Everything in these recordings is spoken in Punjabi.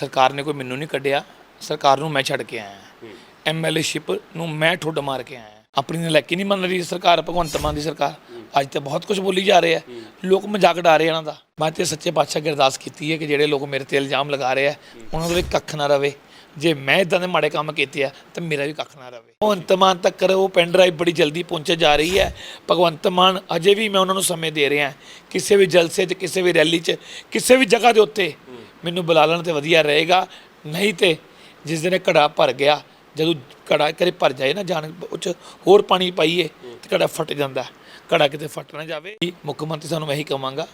ਸਰਕਾਰ ਨੇ ਕੋਈ ਮੈਨੂੰ ਨਹੀਂ ਕੱਢਿਆ ਸਰਕਾਰ ਨੂੰ ਮੈਂ ਛੱਡ ਕੇ ਆਇਆ ਐਮਐਲਏ ਸ਼ਿਪ ਨੂੰ ਮੈਂ ਠੁੱਡ ਮਾਰ ਕੇ ਆਇਆ ਆਪਣੀ ਨਲਾਇਕੀ ਨਹੀਂ ਮੰਨ ਰਹੀ ਸਰਕਾਰ ਭਗਵੰਤ ਮਾਨ ਦੀ ਸਰਕਾਰ। ਅੱਜ ਤੇ ਬਹੁਤ ਕੁਝ ਬੋਲੀ ਜਾ ਰਹੇ ਆ ਲੋਕ ਮਜ਼ਾਕ ਡਾ ਰਹੇ ਇਹਨਾਂ ਦਾ। ਮੈਂ ਤੇ ਸੱਚੇ ਪਾਤਸ਼ਾਹ ਅੱਗੇ ਅਰਦਾਸ ਕੀਤੀ ਹੈ ਕਿ ਜਿਹੜੇ ਲੋਕ ਮੇਰੇ ਤੇ ਇਲਜ਼ਾਮ ਲਗਾ ਰਹੇ ਆ ਉਹਨਾਂ ਦੇ ਵੀ ਕੱਖ ਨਾ ਰਵੇ। ਜੇ ਮੈਂ ਇਦਾਂ ਦੇ ਮਾੜੇ ਕੰਮ ਕੀਤੇ ਆ ਤਾਂ ਮੇਰਾ ਵੀ ਕੱਖ ਨਾ ਰਵੇ। ਭਗਵੰਤ ਮਾਨ ਤੱਕ ਉਹ ਪੈਨ ਡਰਾਈਵ ਬੜੀ ਜਲਦੀ ਪਹੁੰਚ ਜਾ ਰਹੀ ਹੈ। ਭਗਵੰਤ ਮਾਨ ਅਜੇ ਵੀ ਮੈਂ ਉਹਨਾਂ ਨੂੰ ਸਮੇਂ ਦੇ ਰਿਹਾ ਕਿਸੇ ਵੀ ਜਲਸੇ 'ਚ ਕਿਸੇ ਵੀ ਰੈਲੀ 'ਚ ਕਿਸੇ ਵੀ ਜਗ੍ਹਾ ਦੇ ਉੱਤੇ ਮੈਨੂੰ ਬੁਲਾ ਲੈਣ ਤੇ ਵਧੀਆ ਰਹੇਗਾ। ਨਹੀਂ ਤੇ ਜਿਸ ਦਿਨ ਇਹ ਘੜਾ ਭਰ ਗਿਆ, ਜਦੋਂ ਘੜਾ ਕਰੇ ਭਰ ਜਾਏ ਨਾ ਜਾਣ ਉਹ 'ਚ ਹੋਰ ਪਾਣੀ ਪਾਈਏ ਤੇ ਘੜਾ ਫਟ ਜਾਂਦਾ। ਘੜਾ ਕਿਤੇ ਫਟ ਨਾ ਜਾਵੇ। ਮੁੱਖ ਮੰਤਰੀ ਸਾਨੂੰ ਮੈਂ ਇਹੀ ਕਹਾਂਗਾ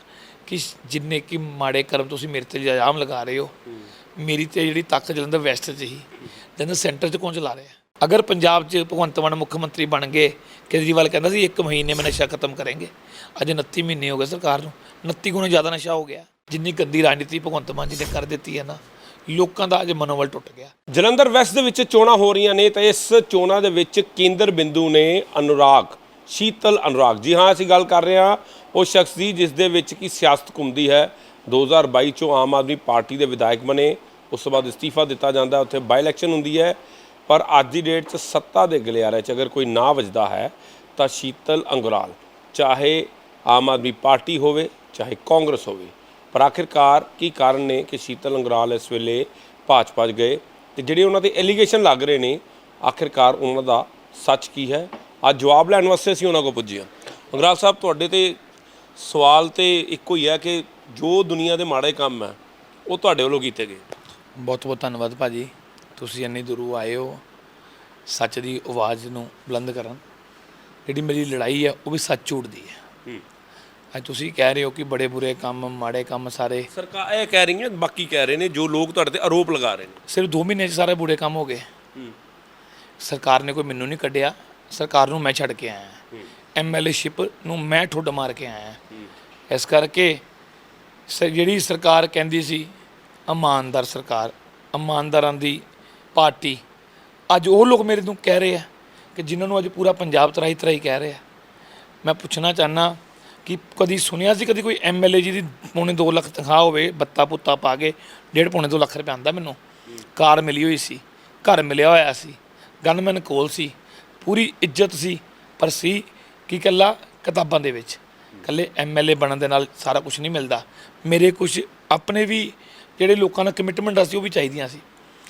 ਕਿ ਜਿੰਨੇ ਕਿ ਮਾੜੇ ਕਰਮ ਤੁਸੀਂ ਮੇਰੇ ਤੇ ਇਲਜ਼ਾਮ ਲਗਾ ਰਹੇ ਹੋ, ਮੇਰੀ ਤੇ ਜਿਹੜੀ ਤੱਕ ਜਲੰਧਰ ਵੈਸਟ 'ਚ ਹੀ ਜਲੰਧਰ ਸੈਂਟਰ 'ਚ ਕੌਣ ਚਲਾ ਰਿਹਾ? ਅਗਰ ਪੰਜਾਬ 'ਚ ਭਗਵੰਤ ਮਾਨ ਮੁੱਖ ਮੰਤਰੀ ਬਣ ਗਏ, ਕੇਜਰੀਵਾਲ ਕਹਿੰਦਾ ਸੀ, ਇੱਕ ਮਹੀਨੇ ਮੈਂ ਨਸ਼ਾ ਖਤਮ ਕਰਾਂਗੇ। ਅੱਜ 29 ਮਹੀਨੇ ਹੋ ਗਏ ਸਰਕਾਰ ਨੂੰ 29 ਗੁਣਾ ਜ਼ਿਆਦਾ ਨਸ਼ਾ ਹੋ ਗਿਆ। ਜਿੰਨੀ ਗੰਦੀ ਰਾਜਨੀਤੀ ਭਗਵੰਤ ਮਾਨ ਜੀ ਨੇ ਕਰ ਦਿੱਤੀ ਹੈ ਨਾ, ਲੋਕਾਂ ਦਾ ਅੱਜ ਮਨੋਬਲ ਟੁੱਟ ਗਿਆ। ਜਲੰਧਰ ਵੈਸਟ ਦੇ ਵਿੱਚ ਚੋਣਾਂ ਹੋ ਰਹੀਆਂ ਨੇ ਤੇ ਇਸ ਚੋਣਾਂ ਦੇ ਵਿੱਚ ਕੇਂਦਰ ਬਿੰਦੂ ਨੇ ਅਨੁਰਾਗ, ਸ਼ੀਤਲ ਅਨੁਰਾਗ। ਜੀ ਹਾਂ, ਅਸੀਂ ਗੱਲ ਕਰ ਰਹੇ ਹਾਂ, ਉਹ ਸ਼ਖਸ ਦੀ ਜਿਸ ਦੇ ਵਿੱਚ ਕੀ ਸਿਆਸਤ ਘੁੰਮਦੀ ਹੈ। 2022 ਚੋਂ ਆਮ ਆਦਮੀ ਪਾਰਟੀ ਦੇ ਵਿਧਾਇਕ ਬਣੇ, ਉਸ ਤੋਂ ਬਾਅਦ ਅਸਤੀਫਾ ਦਿੱਤਾ ਜਾਂਦਾ, ਉੱਥੇ ਬਾਈ ਇਲੈਕਸ਼ਨ ਹੁੰਦੀ ਹੈ। ਪਰ ਅੱਜ ਦੀ ਡੇਟ 'ਚ ਸੱਤਾ ਦੇ ਗਲਿਆਰੇ 'ਚ ਅਗਰ ਕੋਈ ਨਾ ਵੱਜਦਾ ਹੈ, ਤਾਂ ਸ਼ੀਤਲ ਅੰਗਰਾਲ, ਚਾਹੇ ਆਮ ਆਦਮੀ ਪਾਰਟੀ ਹੋਵੇ, ਚਾਹੇ ਕਾਂਗਰਸ ਹੋਵੇ। ਪਰ ਆਖਿਰਕਾਰ ਕੀ ਕਾਰਨ ਨੇ ਕਿ ਸ਼ੀਤਲ ਅੰਗਰਾਲ ਇਸ ਵੇਲੇ ਭਾਜਪਾ 'ਚ ਗਏ? ਤੇ ਜਿਹੜੇ ਉਹਨਾਂ ਤੇ ਐਲੀਗੇਸ਼ਨ ਲੱਗ ਰਹੇ ਨੇ ਆਖਿਰਕਾਰ ਉਹਨਾਂ ਦਾ ਸੱਚ ਕੀ ਹੈ? ਅੱਜ ਜਵਾਬ ਲੈਣ ਵਾਸਤੇ ਅਸੀਂ ਉਹਨਾਂ ਕੋਲ ਪੁੱਜੇ ਹਾਂ। ਅੰਗਰਾਲ ਸਾਹਿਬ ਤੁਹਾਡੇ ਤੇ ਸਵਾਲ ਤੇ ਇੱਕੋ ਹੀ ਹੈ ਕਿ ਜੋ ਦੁਨੀਆ ਦੇ ਮਾੜੇ ਕੰਮ ਹੈ ਉਹ ਤੁਹਾਡੇ ਵੱਲੋਂ ਕੀਤੇ ਗਏ? ਬਹੁਤ ਬਹੁਤ ਧੰਨਵਾਦ ਭਾਜੀ। ਤੁਸੀਂ ਇੰਨੀ ਦੂਰੋਂ ਆਏ ਹੋ ਸੱਚ ਦੀ ਆਵਾਜ਼ ਨੂੰ ਬੁਲੰਦ ਕਰਨ। ਜਿਹੜੀ ਮੇਰੀ ਲੜਾਈ ਹੈ ਉਹ ਵੀ ਸੱਚ ਝੂਠ ਦੀ ਹੈ। ਹੂੰ। ਅੱਜ ਤੁਸੀਂ ਕਹਿ ਰਹੇ ਹੋ ਕਿ ਬੜੇ ਬੁਰੇ ਕੰਮ ਮਾੜੇ ਕੰਮ ਸਾਰੇ। ਸਰਕਾਰ ਇਹ ਕਹਿ ਰਹੀ ਹੈ ਬਾਕੀ ਕਹਿ ਰਹੇ ਨੇ ਜੋ ਲੋਕ ਤੁਹਾਡੇ ਤੇ ਆਰੋਪ ਲਗਾ ਰਹੇ ਨੇ। ਸਿਰਫ 2 ਮਹੀਨੇ 'ਚ ਸਾਰੇ ਬੁਰੇ ਕੰਮ ਹੋ ਗਏ। ਸਰਕਾਰ ਨੇ ਕੋਈ ਮੈਨੂੰ ਨਹੀਂ ਕੱਢਿਆ। ਸਰਕਾਰ ਨੂੰ ਮੈਂ ਛੱਡ ਕੇ ਆਇਆ। ਐਮਐਲਏ ਸ਼ਿਪ ਨੂੰ ਮੈਂ ਠੁੱਡ ਮਾਰ ਕੇ ਆਇਆ। ਇਸ ਕਰਕੇ ਜਿਹੜੀ ਸਰਕਾਰ ਕਹਿੰਦੀ ਸੀ ਇਮਾਨਦਾਰ ਸਰਕਾਰ ਇਮਾਨਦਾਰਾਂ ਦੀ ਪਾਰਟੀ ਅੱਜ ਉਹ ਲੋਕ ਮੇਰੇ ਨੂੰ ਕਹਿ ਰਹੇ ਆ ਕਿ ਜਿਨ੍ਹਾਂ ਨੂੰ ਅੱਜ ਪੂਰਾ ਪੰਜਾਬ ਤਰਾਈ ਤਰਾਈ ਕਹਿ ਰਿਹਾ ਮੈਂ ਪੁੱਛਣਾ ਚਾਹਨਾ ਕਿ ਕਦੀ ਸੁਣਿਆ ਸੀ, ਕਦੀ ਕੋਈ ਐਮਐਲਏ ਜੀ ਦੀ ਪੌਣੇ 2 ਲੱਖ ਤਨਖਾਹ ਹੋਵੇ, ਬੱਤਾ ਪੁੱਤਾ ਪਾ ਕੇ ਡੇਢ ਪੌਣੇ 2 ਲੱਖ ਰੁਪਏ ਆਂਦਾ ਮੈਨੂੰ। ਕਾਰ ਮਿਲੀ ਹੋਈ ਸੀ, ਘਰ ਮਿਲਿਆ ਹੋਇਆ ਸੀ ਗਨਮੈਨ ਕੋਲ ਸੀ, ਪੂਰੀ ਇੱਜ਼ਤ ਸੀ, ਪਰ ਸੀ ਕਿ ਕੱਲਾ ਕਿਤਾਬਾਂ ਦੇ ਵਿੱਚ। ਕੱਲੇ ਐਮਐਲਏ ਬਣਨ ਦੇ ਨਾਲ ਸਾਰਾ ਕੁਝ ਨਹੀਂ ਮਿਲਦਾ। ਮੇਰੇ ਕੁਝ ਆਪਣੇ ਵੀ ਜਿਹੜੇ ਲੋਕਾਂ ਨਾਲ ਕਮਿਟਮੈਂਟ ਸੀ, ਉਹ ਵੀ ਚਾਹੀਦੀਆਂ ਸੀ।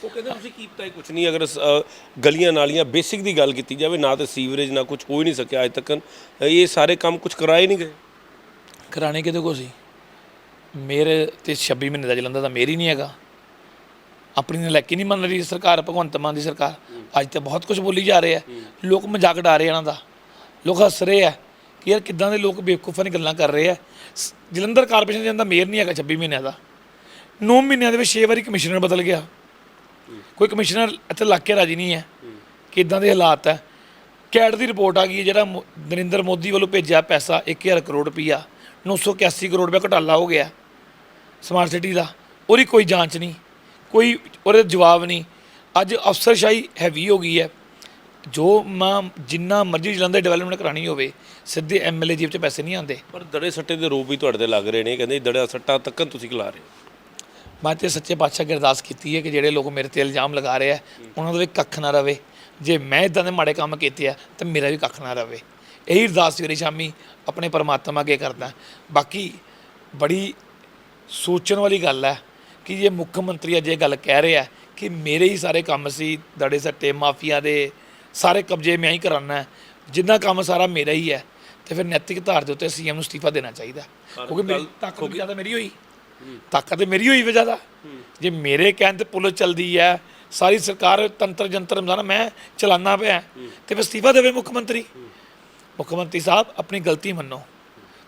ਉਹ ਕਹਿੰਦੇ ਤੁਸੀਂ ਕੀਤਾ ਹੀ ਕੁਝ ਨਹੀਂ, ਅਗਰ ਗਲੀਆਂ ਨਾਲੀਆਂ ਬੇਸਿਕ ਦੀ ਗੱਲ ਕੀਤੀ ਜਾਵੇ, ਨਾ ਤਾਂ ਸੀਵਰੇਜ ਨਾ ਕੁਝ ਹੋ ਹੀ ਨਹੀਂ ਸਕਿਆ ਅਜੇ ਤੱਕ ਇਹ ਸਾਰੇ ਕੰਮ ਕੁਝ ਕਰਾਏ ਨਹੀਂ ਗਏ। ਕਰਾਣੇ ਕਿਹਦੇ ਕੋ ਸੀ? ਮੇਰੇ ਤੇ 26 ਮਹੀਨੇ ਦਾ ਜਲੰਧਰ ਦਾ ਮੇਰੀ ਨਹੀਂ ਹੈਗਾ। ਆਪਣੀ ਨਲਾਇਕੀ ਨਹੀਂ ਮੰਨ ਰਹੀ ਸਰਕਾਰ ਭਗਵੰਤ ਮਾਨ ਦੀ ਸਰਕਾਰ। ਅੱਜ ਤੇ ਬਹੁਤ ਕੁਝ ਬੋਲੀ ਜਾ ਰਹੇ ਆ ਲੋਕ ਮਜ਼ਾਕ ਡਾ ਰਹੇ ਇਹਨਾਂ ਦਾ। ਲੋਕ ਹੱਸ ਰਹੇ ਆ ਕਿ ਯਾਰ ਕਿੱਦਾਂ ਦੇ ਲੋਕ ਬੇਵਕੂਫਾਂ ਦੀ ਗੱਲਾਂ ਕਰ ਰਹੇ ਆ। ਜਲੰਧਰ ਕਾਰਪੋਰੇਸ਼ਨ ਦੇ ਅੰਦਰ ਮੇਅਰ ਨਹੀਂ ਹੈਗਾ 26 ਮਹੀਨਿਆਂ ਦਾ। 9 ਮਹੀਨਿਆਂ ਦੇ ਵਿੱਚ 6 ਵਾਰੀ ਕਮਿਸ਼ਨਰ ਬਦਲ ਗਿਆ। ਕੋਈ ਕਮਿਸ਼ਨਰ ਇੱਥੇ ਲੱਗ ਕੇ ਰਾਜੀ ਨਹੀਂ ਹੈ। ਕਿ ਇਦਾਂ ਦੇ ਹਾਲਾਤ ਹੈ। ਕੈਟ ਦੀ ਰਿਪੋਰਟ ਆ ਗਈ ਜਿਹੜਾ ਨਰਿੰਦਰ ਮੋਦੀ ਵੱਲੋਂ ਭੇਜਿਆ ਪੈਸਾ 1000 ਕਰੋੜ ਰੁਪਈਆ। 981 ਕਰੋੜ ਰੁਪਏ ਘਟਾਲਾ ਹੋ ਗਿਆ ਸਮਾਰਟ ਸਿਟੀ ਦਾ। ਉਹਦੀ ਕੋਈ ਜਾਂਚ ਨਹੀਂ ਕੋਈ ਉਹਦੇ ਜਵਾਬ ਨਹੀਂ। ਅੱਜ ਅਫਸਰਸ਼ਾਹੀ ਹੈਵੀ ਹੋ ਗਈ ਹੈ। ਜੋ ਮਾਂ ਜਿੰਨਾ ਮਰਜ਼ੀ ਜਲੰਧਰ ਡਿਵੈਲਪਮੈਂਟ ਕਰਾਣੀ ਹੋਵੇ ਸਿੱਧੇ ਐਮਐਲਏ ਜੀਬ 'ਚ ਪੈਸੇ ਨਹੀਂ ਆਉਂਦੇ। ਪਰ ਦੜੇ ਸੱਟੇ ਦੇ ਰੂਪ ਵੀ ਤੁਹਾਡੇ ਤੇ ਲੱਗ ਰਹੇ ਨੇ ਕਹਿੰਦੇ ਦੜਾ ਸੱਟਾ ਤੱਕਨ ਤੁਸੀਂ ਖਿਲਾ ਰਹੇ ਹੋ। ਮੈਂ ਤੇ ਸੱਚੇ ਪਾਤਸ਼ਾਹ ਅਰਦਾਸ ਕੀਤੀ ਹੈ ਕਿ ਜਿਹੜੇ ਲੋਕ ਮੇਰੇ ਤੇ ਇਲਜ਼ਾਮ ਲਗਾ ਰਹੇ ਆ ਉਹਨਾਂ ਦਾ ਵੀ ਕੱਖ ਨਾ ਰਵੇ। ਜੇ ਮੈਂ ਇਦਾਂ ਦੇ ਮਾੜੇ ਕੰਮ ਕੀਤੇ ਆ ਤਾਂ ਮੇਰਾ ਵੀ ਕੱਖ ਨਾ ਰਵੇ। ਇਹੀ ਅਰਦਾਸ ਸਵੇਰੇ ਸ਼ਾਮੀ ਆਪਣੇ ਪਰਮਾਤਮਾ ਅੱਗੇ ਕਰਦਾ। ਬਾਕੀ ਬੜੀ ਸੋਚਣ ਵਾਲੀ ਗੱਲ ਹੈ ਕਿ ਜੇ ਮੁੱਖ ਮੰਤਰੀ ਅੱਜ ਇਹ ਗੱਲ ਕਹਿ ਰਿਹਾ ਕਿ ਮੇਰੇ ਹੀ ਸਾਰੇ ਕੰਮ ਸੀ ਦੜੇ ਸੱਟੇ ਮਾਫੀਆ ਦੇ ਸਾਰੇ ਕਬਜ਼ੇ ਮੈਂ ਹੀ ਕਰਾਨਾ ਜਿੰਨਾ ਕੰਮ ਸਾਰਾ ਮੇਰਾ ਹੀ ਹੈ ਤੇ ਫਿਰ ਨੈਤਿਕ ਧਾਰ ਦੇ ਉੱਤੇ ਸੀਐਮ ਨੂੰ ਅਸਤੀਫਾ ਦੇਣਾ ਚਾਹੀਦਾ ਕਿਉਂਕਿ ਮੇਰੀ ਤਾਕਤ ਵੀ ਜ਼ਿਆਦਾ ਮੇਰੀ ਹੋਈ। ਤਾਕਤ ਤੇ ਮੇਰੀ ਹੋਈ ਵਜ੍ਹਾ ਦਾ ਜੇ ਮੇਰੇ ਕਹਿਣ ਤੇ ਪੁਲਿਸ ਚਲਦੀ ਹੈ ਸਾਰੀ ਸਰਕਾਰ ਤੰਤਰ ਜੰਤਰ ਮਜ਼ਾਨਾ ਮੈਂ ਚਲਾਨਾ ਪਿਆ ਤੇ ਫਿਰ ਅਸਤੀਫਾ ਦੇਵੇ ਮੁੱਖ ਮੰਤਰੀ। ਮੁੱਖ ਮੰਤਰੀ ਸਾਹਿਬ ਆਪਣੀ ਗਲਤੀ ਮੰਨੋ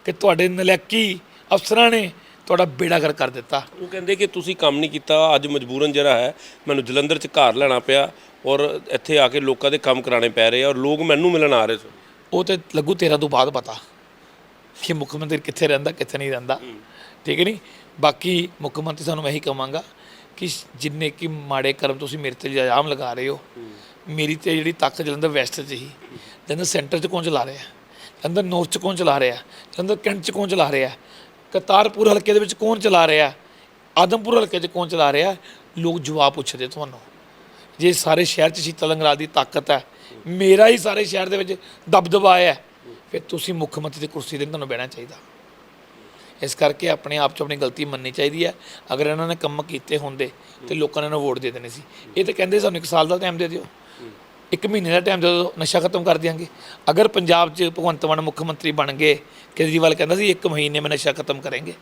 ਕਿ ਤੁਹਾਡੇ ਨਲਾਇਕੀ ਅਫਸਰਾਂ ਨੇ ਤੁਹਾਡਾ ਬੇੜਾ ਕਰ ਕਰ ਦਿੱਤਾ। ਉਹ ਕਹਿੰਦੇ ਕਿ ਤੁਸੀਂ ਕੰਮ ਨਹੀਂ ਕੀਤਾ ਅੱਜ ਮਜਬੂਰਨ ਜਿਹੜਾ ਹੈ ਮੈਨੂੰ ਜਲੰਧਰ 'ਚ ਘਰ ਲੈਣਾ ਪਿਆ ਔਰ ਇੱਥੇ ਆ ਕੇ ਲੋਕਾਂ ਦੇ ਕੰਮ ਕਰਾਣੇ ਪੈ ਰਹੇ ਆ ਔਰ ਲੋਕ ਮੈਨੂੰ ਮਿਲਣ ਆ ਰਹੇ ਸਨ। ਉਹ ਤੇ ਲੱਗੂ ਤੇਰਾ ਤੋਂ ਬਾਅਦ ਪਤਾ ਕਿ ਮੁੱਖ ਮੰਤਰੀ ਕਿੱਥੇ ਰਹਿੰਦਾ ਕਿੱਥੇ ਨਹੀਂ ਰਹਿੰਦਾ। ਠੀਕ ਹੈ ਨਹੀਂ ਬਾਕੀ ਮੁੱਖ ਮੰਤਰੀ ਸਾਨੂੰ ਮੈਂ ਇਹੀ ਕਹਾਂਗਾ ਕਿ ਜਿੰਨੇ ਕਿ ਮਾੜੇ ਕਰਮ ਤੁਸੀਂ ਮੇਰੇ ਤੇ ਇਲਜ਼ਾਮ ਲਗਾ ਰਹੇ ਹੋ ਮੇਰੀ ਤੇ ਜਿਹੜੀ ਤੱਕ ਜਲੰਧਰ ਵੈਸਟ 'ਚ ਹੀ। ਜਲੰਧਰ ਸੈਂਟਰ 'ਚ ਕੌਣ ਚਲਾ ਰਿਹਾ ਜਲੰਧਰ ਨੌਰਥ 'ਚ ਕੌਣ ਚਲਾ ਰਿਹਾ ਜਲੰਧਰ ਕੈਂਟ 'ਚ ਕੌਣ ਚਲਾ ਰਿਹਾ, ਕਰਤਾਰਪੁਰ ਹਲਕੇ ਦੇ ਵਿੱਚ ਕੌਣ ਚਲਾ ਰਿਹਾ, ਆਦਮਪੁਰ ਹਲਕੇ 'ਚ ਕੌਣ ਚਲਾ ਰਿਹਾ, ਲੋਕ ਜਵਾਬ ਪੁੱਛਦੇ ਤੁਹਾਨੂੰ। ਜੇ ਸਾਰੇ ਸ਼ਹਿਰ 'ਚ ਸ਼ੀਤਲ ਅੰਗਰਾਲ ਦੀ ਤਾਕਤ ਹੈ, ਮੇਰਾ ਹੀ ਸਾਰੇ ਸ਼ਹਿਰ ਦੇ ਵਿੱਚ ਦਬਦਬਾ ਹੈ, ਫਿਰ ਤੁਸੀਂ ਮੁੱਖ ਮੰਤਰੀ ਦੀ ਕੁਰਸੀ ਤੇ ਨਹੀਂ ਤੁਹਾਨੂੰ ਬਹਿਣਾ ਚਾਹੀਦਾ। ਇਸ ਕਰਕੇ ਆਪਣੇ ਆਪ 'ਚ ਆਪਣੀ ਗਲਤੀ ਮੰਨਣੀ ਚਾਹੀਦੀ ਹੈ। ਅਗਰ ਇਹਨਾਂ ਨੇ ਕੰਮ ਕੀਤੇ ਹੁੰਦੇ ਤੇ ਲੋਕਾਂ ਨੇ ਇਹਨਾਂ ਨੂੰ ਵੋਟ ਦੇ ਦੇਣੀ ਸੀ। ਇਹ ਤਾਂ ਕਹਿੰਦੇ ਸਾਨੂੰ ਇੱਕ ਸਾਲ ਦਾ ਟਾਈਮ ਦੇ ਦਿਓ। ਇੱਕ ਮਹੀਨੇ ਦਾ ਟਾਈਮ ਦੇ ਦਿਓ ਨਸ਼ਾ ਖਤਮ ਕਰ ਦਿਆਂਗੇ ਅਗਰ ਪੰਜਾਬ 'ਚ ਭਗਵੰਤ ਮਾਨ ਮੁੱਖ ਮੰਤਰੀ ਬਣ ਗਏ ਕੇਜਰੀਵਾਲ ਕਹਿੰਦਾ ਸੀ ਇੱਕ ਮਹੀਨੇ ਮੈਂ ਨਸ਼ਾ ਖਤਮ ਕਰਾਂਗੇ।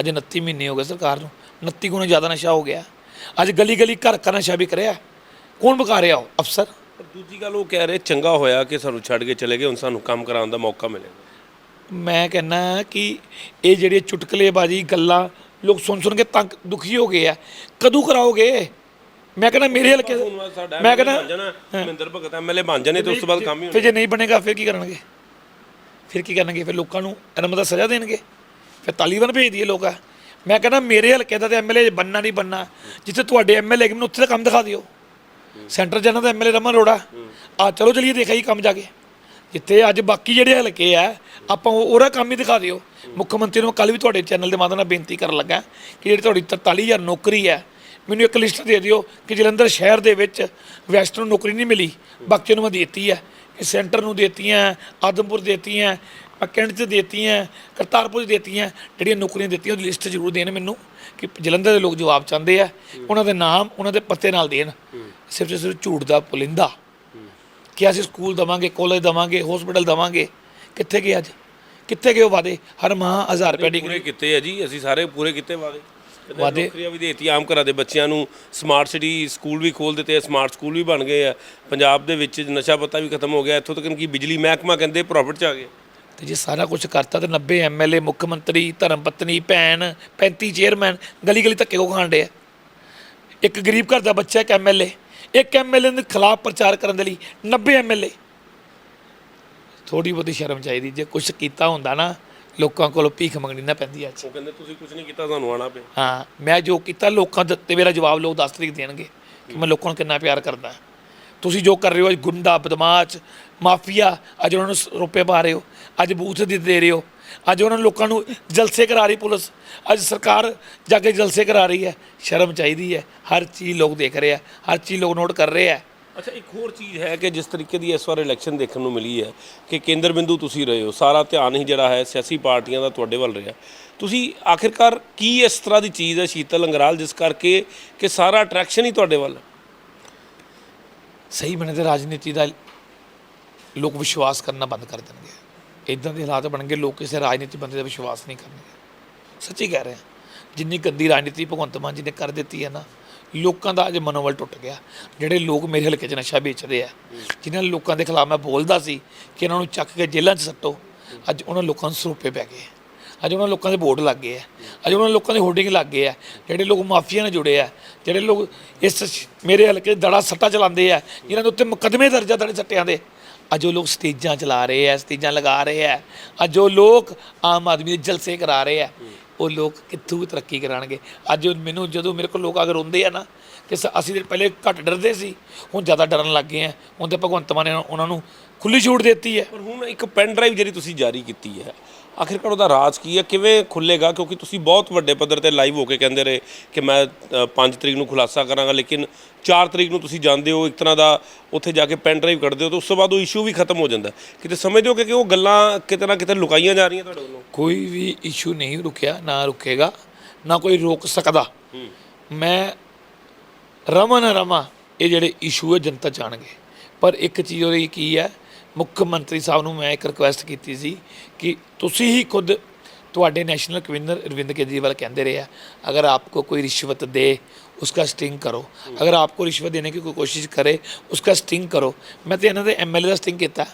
ਅੱਜ 29 ਮਹੀਨੇ ਹੋ ਗਏ ਸਰਕਾਰ ਨੂੰ 29 ਗੁਣਾ ਜ਼ਿਆਦਾ ਨਸ਼ਾ ਹੋ ਗਿਆ। ਅੱਜ ਗਲੀ ਗਲੀ ਘਰ ਘਰ ਨਸ਼ਾ ਵੀ ਕਰਿਆ। ਕੌਣ ਬਕਾ ਰਿਹਾ ਉਹ? ਅਫਸਰ? ਦੂਜੀ ਗੱਲ ਉਹ ਕਹਿ ਰਹੇ ਚੰਗਾ ਹੋਇਆ ਕਿ ਸਾਨੂੰ ਛੱਡ ਕੇ ਚਲੇ ਗਏ ਹੁਣ ਸਾਨੂੰ ਕੰਮ ਕਰਾਉਣ ਦਾ ਮੌਕਾ ਮਿਲੇਗਾ ਮੈਂ ਕਹਿੰਨਾ ਕਿ ਇਹ ਜਿਹੜੇ ਚੁਟਕਲੇਬਾਜ਼ੀ ਗੱਲਾਂ ਲੋਕ ਸੁਣ ਸੁਣ ਕੇ ਤੰਗ ਦੁਖੀ ਹੋ ਗਏ ਆ ਕਦੋਂ ਕਰਾਓਗੇ? ਮੈਂ ਕਹਿੰਦਾ ਮੇਰੇ ਹਲਕੇ ਮੈਂ ਕਹਿੰਦਾ ਮਹਿੰਦਰ ਭਗਤ ਐਮਐਲਏ ਬਣ ਜਾਣੇ ਤੇ ਉਸ ਤੋਂ ਬਾਅਦ ਕੰਮ ਹੀ ਹੋਣਾ ਫਿਰ ਜੇ ਨਹੀਂ ਬਣੇਗਾ ਫਿਰ ਕੀ ਕਰਨਗੇ? ਫਿਰ ਕੀ ਕਰਨਗੇ? ਫਿਰ ਲੋਕਾਂ ਨੂੰ ਇਹਨਾਂ ਮਤਲਬ ਸਜ਼ਾ ਦੇਣਗੇ? ਫਿਰ ਤਾਲੀਬਾਨ ਭੇਜ ਦਈਏ ਲੋਕਾਂ। ਮੈਂ ਕਹਿੰਦਾ ਮੇਰੇ ਹਲਕੇ ਦਾ ਤੇ ਐਮਐਲਏ ਬੰਨਾ ਨਹੀਂ ਬੰਨਾ ਜਿੱਥੇ ਤੁਹਾਡੇ ਐਮਐਲਏ ਮੈਨੂੰ ਉੱਥੇ ਦਾ ਕੰਮ ਦਿਖਾ ਦਿਓ। ਸੈਂਟਰ ਜਨਾਂ ਦਾ ਐਮਐਲਏ ਰਮਨ ਅਰੋੜਾ। ਆ ਚਲੋ ਚਲੀਏ ਦੇਖਾਈ ਕੰਮ ਜਾ ਕੇ। ਜਿੱਥੇ ਅੱਜ ਬਾਕੀ ਜਿਹੜੇ ਹਲਕੇ ਆ ਆਪਾਂ ਉਹ- ਉਹਦਾ ਕੰਮ ਹੀ ਦਿਖਾ ਦਿਓ। ਮੁੱਖ ਮੰਤਰੀ ਨੂੰ ਕੱਲ ਵੀ ਤੁਹਾਡੇ ਚੈਨਲ ਦੇ ਮਾਧਿਅਮ ਨਾਲ ਬੇਨਤੀ ਕਰਨ ਲੱਗਾ ਕਿ ਜਿਹੜੀ ਤੁਹਾਡੀ 43000 ਨੌਕਰੀ ਹੈ ਮੈਨੂੰ ਇੱਕ ਲਿਸਟ ਦੇ ਦਿਓ ਕਿ ਜਲੰਧਰ ਸ਼ਹਿਰ ਦੇ ਵਿੱਚ ਵੈਸਟ ਨੂੰ ਨੌਕਰੀ ਨਹੀਂ ਮਿਲੀ। ਬਾਕੀ ਨੂੰ ਮੈਂ ਦੇਤੀ ਹੈ। ਕਿ ਸੈਂਟਰ ਨੂੰ ਦੇਤੀਆਂ ਆਦਮਪੁਰ ਦੇਤੀਆਂ ਕੈਂਟ 'ਚ ਦੇਤੀਆਂ ਕਰਤਾਰਪੁਰ 'ਚ ਦੇਤੀਆਂ ਜਿਹੜੀਆਂ ਨੌਕਰੀਆਂ ਦਿੱਤੀਆਂ ਉਹਦੀ ਲਿਸਟ ਜ਼ਰੂਰ ਦੇਣ ਮੈਨੂੰ ਕਿ ਜਲੰਧਰ ਦੇ ਲੋਕ ਜਵਾਬ ਚਾਹੁੰਦੇ ਆ। ਉਹਨਾਂ ਦੇ ਨਾਮ ਉਹਨਾਂ ਦੇ ਪਤੇ ਨਾਲ ਦੇਣ। ਸਿਰਫ ਸਿਰਫ ਝੂਠ ਦਾ ਪੁਲਿੰਦਾ। ਕਿ ਅਸੀਂ ਸਕੂਲ ਦਵਾਂਗੇ ਕਾਲਜ ਦਵਾਂਗੇ ਹਸਪੀਟਲ ਦਵਾਂਗੇ। ਕਿੱਥੇ ਗਏ ਅੱਜ? ਕਿੱਥੇ ਗਏ ਉਹ ਵਾਦੇ ਹਰ ਮਾਹ 1000 ਰੁਪਏ ਡਿਗਰੀ ਪੂਰੇ ਕੀਤੇ ਆ ਜੀ। ਅਸੀਂ ਸਾਰੇ ਪੂਰੇ ਕੀਤੇ ਵਾਦੇ ਵਾਦੇ ਨੌਕਰੀਆਂ ਵੀ ਦੇਤੀ ਆਮ ਘਰਾਂ ਦੇ ਬੱਚਿਆਂ ਨੂੰ ਸਮਾਰਟ ਸਿਟੀ ਸਕੂਲ ਵੀ ਖੋਲ ਦਿੱਤੇ ਆ ਸਮਾਰਟ ਸਕੂਲ ਵੀ ਬਣ ਗਏ ਆ। ਪੰਜਾਬ ਦੇ ਵਿੱਚ ਨਸ਼ਾ ਪੱਤਾ ਵੀ ਖਤਮ ਹੋ ਗਿਆ ਇੱਥੋਂ ਤੱਕ ਕਿ ਬਿਜਲੀ ਮਹਿਕਮਾ ਕਹਿੰਦੇ ਪ੍ਰੋਫਿਟ ਚ ਆ ਗਿਆ ਤੇ ਜੇ ਸਾਰਾ ਕੁਝ ਕਰਤਾ ਤੇ 90 ਐਮਐਲਏ ਮੁੱਖ ਮੰਤਰੀ ਧਰਮ ਪਤਨੀ ਭੈਣ 35 ਚੇਅਰਮੈਨ ਗਲੀ ਗਲੀ ਧੱਕੇ ਕੋ ਖਾਂਡੇ ਆ। ਇੱਕ ਗਰੀਬ ਘਰ ਦਾ ਬੱਚਾ ਇੱਕ ਐਮਐਲਏ ਇੱਕ ਐਮਐਲਏ ਦੇ ਖਿਲਾਫ ਪ੍ਰਚਾਰ ਕਰਨ ਦੇ ਲਈ 90 ਐਮਐਲਏ ਥੋੜੀ ਬਹੁਤੀ ਸ਼ਰਮ ਚਾਹੀਦੀ ਜੇ ਕੁਝ ਕੀਤਾ ਹੁੰਦਾ ਨਾ ਲੋਕਾਂ ਕੋਲੋਂ ਭੀਖ ਮੰਗਣੀ ਨਾ ਪੈਂਦੀ ਅੱਜ। ਉਹ ਕਹਿੰਦੇ ਤੁਸੀਂ ਕੁਝ ਨਹੀਂ ਕੀਤਾ ਤੁਹਾਨੂੰ ਆਣਾ ਪਿਆ। ਹਾਂ ਮੈਂ ਜੋ ਕੀਤਾ ਲੋਕਾਂ ਦੇ ਉੱਤੇ ਮੇਰਾ ਜਵਾਬ ਲੋਕ 10 ਤਰੀਕ ਦੇਣਗੇ ਕਿ ਮੈਂ ਲੋਕਾਂ ਨੂੰ ਕਿੰਨਾ ਪਿਆਰ ਕਰਦਾ ਤੁਸੀਂ ਜੋ ਕਰ ਰਹੇ ਹੋ ਅੱਜ ਗੁੰਡਾ ਬਦਮਾਸ਼ ਮਾਫੀਆ ਅੱਜ ਉਹਨਾਂ ਨੂੰ ਰੁਪਏ ਪਾ ਰਹੇ ਹੋ ਅੱਜ ਬੂਥ ਦੇ ਦੇ ਰਹੇ ਹੋ ਅੱਜ ਉਹਨਾਂ ਨੂੰ ਲੋਕਾਂ ਨੂੰ ਜਲਸੇ ਕਰਾ ਰਹੀ ਪੁਲਿਸ ਅੱਜ ਸਰਕਾਰ ਜਾ ਕੇ ਜਲਸੇ ਕਰਾ ਰਹੀ ਹੈ ਸ਼ਰਮ ਚਾਹੀਦੀ ਹੈ ਹਰ ਚੀਜ਼ ਲੋਕ ਦੇਖ ਰਹੇ ਆ ਹਰ ਚੀਜ਼ ਲੋਕ ਨੋਟ ਕਰ ਰਹੇ ਆ ਅੱਛਾ, ਇੱਕ ਹੋਰ ਚੀਜ਼ ਹੈ ਕਿ ਜਿਸ ਤਰੀਕੇ ਦੀ ਇਸ ਵਾਰ ਇਲੈਕਸ਼ਨ ਦੇਖਣ ਨੂੰ ਮਿਲੀ ਹੈ ਕਿ ਕੇਂਦਰ ਬਿੰਦੂ ਤੁਸੀਂ ਰਹੇ ਹੋ, ਸਾਰਾ ਧਿਆਨ ਹੀ ਜਿਹੜਾ ਹੈ ਸਿਆਸੀ ਪਾਰਟੀਆਂ ਦਾ ਤੁਹਾਡੇ ਵੱਲ ਰਿਹਾ। ਤੁਸੀਂ ਆਖਿਰਕਾਰ ਕੀ ਇਸ ਤਰ੍ਹਾਂ ਦੀ ਚੀਜ਼ ਹੈ ਸ਼ੀਤਲ ਅੰਗਰਾਲ, ਜਿਸ ਕਰਕੇ ਕਿ ਸਾਰਾ ਅਟਰੈਕਸ਼ਨ ਹੀ ਤੁਹਾਡੇ ਵੱਲ ਹੈ? ਸਹੀ ਬਣੇ ਤੇ ਰਾਜਨੀਤੀ ਦਾ ਲੋਕ ਵਿਸ਼ਵਾਸ ਕਰਨਾ ਬੰਦ ਕਰ ਦੇਣਗੇ। ਇਦਾਂ ਦੇ ਹਾਲਾਤ ਬਣ ਗਏ ਲੋਕ ਕਿਸੇ ਰਾਜਨੀਤੀ ਬੰਦੇ ਦਾ ਵਿਸ਼ਵਾਸ ਨਹੀਂ ਕਰਨਗੇ। ਸੱਚੀ ਕਹਿ ਰਿਹਾ ਜਿੰਨੀ ਗੰਦੀ ਰਾਜਨੀਤੀ ਭਗਵੰਤ ਮਾਨ ਜੀ ਨੇ ਕਰ ਦਿੱਤੀ ਹੈ ਨਾ ਲੋਕਾਂ ਦਾ ਅੱਜ ਮਨੋਬਲ ਟੁੱਟ ਗਿਆ। ਜਿਹੜੇ ਲੋਕ ਮੇਰੇ ਹਲਕੇ 'ਚ ਨਸ਼ਾ ਵੇਚਦੇ ਆ, ਜਿਨ੍ਹਾਂ ਲੋਕਾਂ ਦੇ ਖਿਲਾਫ ਮੈਂ ਬੋਲਦਾ ਸੀ ਕਿ ਇਹਨਾਂ ਨੂੰ ਚੱਕ ਕੇ ਜੇਲ੍ਹਾਂ 'ਚ ਸੱਟੋ, ਅੱਜ ਉਹਨਾਂ ਲੋਕਾਂ ਨੂੰ ਸਰੂਪੇ ਪੈ ਗਏ ਅੱਜ ਉਹਨਾਂ ਲੋਕਾਂ ਦੇ ਬੋਰਡ ਲੱਗ ਗਏ ਆ। ਅੱਜ ਉਹਨਾਂ ਲੋਕਾਂ ਦੇ ਹੋਰਡਿੰਗ ਲੱਗ ਗਏ ਆ। ਜਿਹੜੇ ਲੋਕ ਮਾਫੀਆ ਨਾਲ ਜੁੜੇ ਆ, ਜਿਹੜੇ ਲੋਕ ਇਸ ਮੇਰੇ ਹਲਕੇ ਦੜਾ ਸੱਟਾ ਚਲਾਉਂਦੇ ਆ, ਜਿਨ੍ਹਾਂ ਦੇ ਉੱਤੇ ਮੁਕੱਦਮੇ ਦਰਜਾ ਦੜੇ ਸੱਟਿਆਂ ਦੇ, ਅੱਜ ਉਹ ਲੋਕ ਸਟੇਜਾਂ ਚਲਾ ਰਹੇ ਆ, ਸਟੇਜਾਂ ਲਗਾ ਰਹੇ ਆ। ਅੱਜ ਉਹ ਲੋਕ ਆਮ ਆਦਮੀ ਦੇ ਜਲਸੇ ਕਰਾ ਰਹੇ ਆ। ਉਹ ਲੋਕ ਕਿੱਥੋਂ ਤਰੱਕੀ ਕਰਾਣਗੇ। ਅੱਜ ਮੈਨੂੰ ਜਦੋਂ ਮੇਰੇ ਕੋਲ ਲੋਕ ਅਗਰ ਹੁੰਦੇ ਆ ਨਾ, ਕਿ ਸ- ਅਸੀਂ ਤੇ ਪਹਿਲੇ ਘੱਟ ਡਰਦੇ ਸੀ, ਹੁਣ ਜ਼ਿਆਦਾ ਡਰਨ ਲੱਗ ਗਏ ਆ। ਹੁਣ ਤੇ ਭਗਵੰਤ ਮਾਨ ਨੇ ਉਹਨਾਂ ਨੂੰ ਖੁੱਲੀ ਛੂਟ ਦਿੱਤੀ ਹੈ। ਪਰ ਹੁਣ ਇੱਕ ਪੈਨ ਡਰਾਈਵ ਜਿਹੜੀ ਤੁਸੀਂ ਜਾਰੀ ਕੀਤੀ ਹੈ ਆਖਿਰਕਾਰ ਉਹਦਾ ਰਾਜ ਕੀ ਹੈ? ਕਿਵੇਂ ਖੁੱਲੇਗਾ? ਕਿਉਂਕਿ ਤੁਸੀਂ ਬਹੁਤ ਵੱਡੇ ਪੱਧਰ ਤੇ ਲਾਈਵ ਹੋ ਕੇ ਕਹਿੰਦੇ ਰਹੇ ਕਿ ਮੈਂ 5 ਤਰੀਕ ਨੂੰ ਖੁਲਾਸਾ ਕਰਾਂਗਾ ਲੇਕਿਨ 4 ਤਰੀਕ ਨੂੰ ਤੁਸੀਂ ਜਾਂਦੇ ਹੋ ਇੱਕ ਤਰ੍ਹਾਂ ਦਾ ਉੱਥੇ ਜਾ ਕੇ ਪੈਨ ਡਰਾਈਵ ਕੱਢਦੇ ਹੋ ਤਾਂ ਉਸ ਤੋਂ ਬਾਅਦ ਉਹ ਇਸ਼ੂ ਵੀ ਖਤਮ ਹੋ ਜਾਂਦਾ। ਕਿਤੇ ਸਮਝਦੇ ਹੋ ਕਿ ਉਹ ਗੱਲਾਂ ਕਿਤੇ ਨਾ ਕਿਤੇ ਲੁਕਾਈਆਂ ਜਾ ਰਹੀਆਂ ਤੁਹਾਡੇ ਵੱਲੋਂ? ਕੋਈ ਵੀ ਇਸ਼ੂ ਨਹੀਂ ਰੁਕਿਆ ਨਾ ਰੁਕੇਗਾ ਨਾ ਕੋਈ ਰੋਕ ਸਕਦਾ। ਮੈਂ ਰਮਨ ਰਮਾ ਇਹ ਜਿਹੜੇ ਇਸ਼ੂ ਹੈ ਜਨਤਾ ਜਾਣਗੇ ਪਰ ਇੱਕ ਚੀਜ਼ ਉਹਦੀ ਕੀ ਹੈ ਮੁੱਖ ਮੰਤਰੀ ਸਾਹਿਬ ਨੂੰ ਮੈਂ ਇੱਕ ਰਿਕੁਐਸਟ ਕੀਤੀ ਸੀ ਕਿ ਤੁਸੀਂ ਹੀ ਖੁਦ ਤੁਹਾਡੇ ਨੈਸ਼ਨਲ ਕਨਵੀਨਰ ਅਰਵਿੰਦ ਕੇਜਰੀਵਾਲ ਕਹਿੰਦੇ ਰਹੇ ਆ अगर आपको कोई रिश्वत दे उसका स्टिंग करो अगर आपको रिश्वत देने की कोई कोशिश करे उसका स्टिंग करो मैं तो ਇਹਨਾਂ ਦੇ ਐਮਐਲਏ ਦਾ ਸਟਿੰਗ ਕੀਤਾ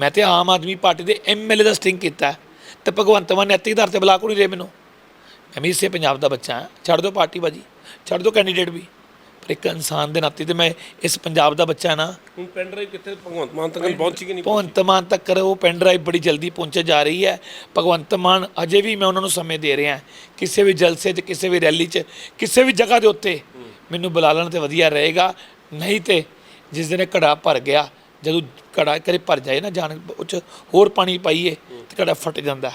ਮੈਂ ਤੇ ਆਮ ਆਦਮੀ ਪਾਰਟੀ ਦੇ ਐਮਐਲਏ ਦਾ ਸਟਿੰਗ ਕੀਤਾ ਤੇ ਭਗਵੰਤ ਮਾਨ ਨੈਤਿਕ ਆਧਾਰ ਤੇ ਬੁਲਾ ਕੋ ਨਹੀਂ ਰਹੇ ਮੈਨੂੰ ਮੈਂ ਵੀ ਇਸੇ ਪੰਜਾਬ ਦਾ ਬੱਚਾ ਹਾਂ ਛੱਡ ਦਿਓ ਪਾਰਟੀ ਬਾਜੀ ਛੱਡ ਦਿਓ ਕੈਂਡੀਡੇਟ ਵੀ ਪਰ ਇੱਕ ਇਨਸਾਨ ਦੇ ਨਾਤੇ ਤੇ ਮੈਂ ਇਸ ਪੰਜਾਬ ਦਾ ਬੱਚਾ ਨਾ ਹੁਣ ਪੈਨ ਡਰਾਈਵ ਕਿੱਥੇ ਭਗਵੰਤ ਮਾਨ ਤੱਕ ਪਹੁੰਚੀ ਕਿ ਨਹੀਂ ਭਗਵੰਤ ਮਾਨ ਤੱਕ ਉਹ ਪੈਨ ਡਰਾਈਵ ਬੜੀ ਜਲਦੀ ਪਹੁੰਚ ਜਾ ਰਹੀ ਹੈ। ਭਗਵੰਤ ਮਾਨ ਅਜੇ ਵੀ ਮੈਂ ਉਹਨਾਂ ਨੂੰ ਸਮੇਂ ਦੇ ਰਿਹਾ ਕਿਸੇ ਵੀ ਜਲਸੇ 'ਚ ਕਿਸੇ ਵੀ ਰੈਲੀ 'ਚ ਕਿਸੇ ਵੀ ਜਗ੍ਹਾ ਦੇ ਉੱਤੇ ਮੈਨੂੰ ਬੁਲਾ ਲੈਣ ਤੇ ਵਧੀਆ ਰਹੇਗਾ। ਨਹੀਂ ਤੇ ਜਿਸ ਦਿਨ ਇਹ ਘੜਾ ਭਰ ਗਿਆ ਜਦੋਂ ਘੜਾ ਕਰੇ ਭਰ ਜਾਏ ਨਾ ਜਾਣ ਉਹ 'ਚ ਹੋਰ ਪਾਣੀ ਪਾਈਏ ਤੇ ਘੜਾ ਫਟ ਜਾਂਦਾ।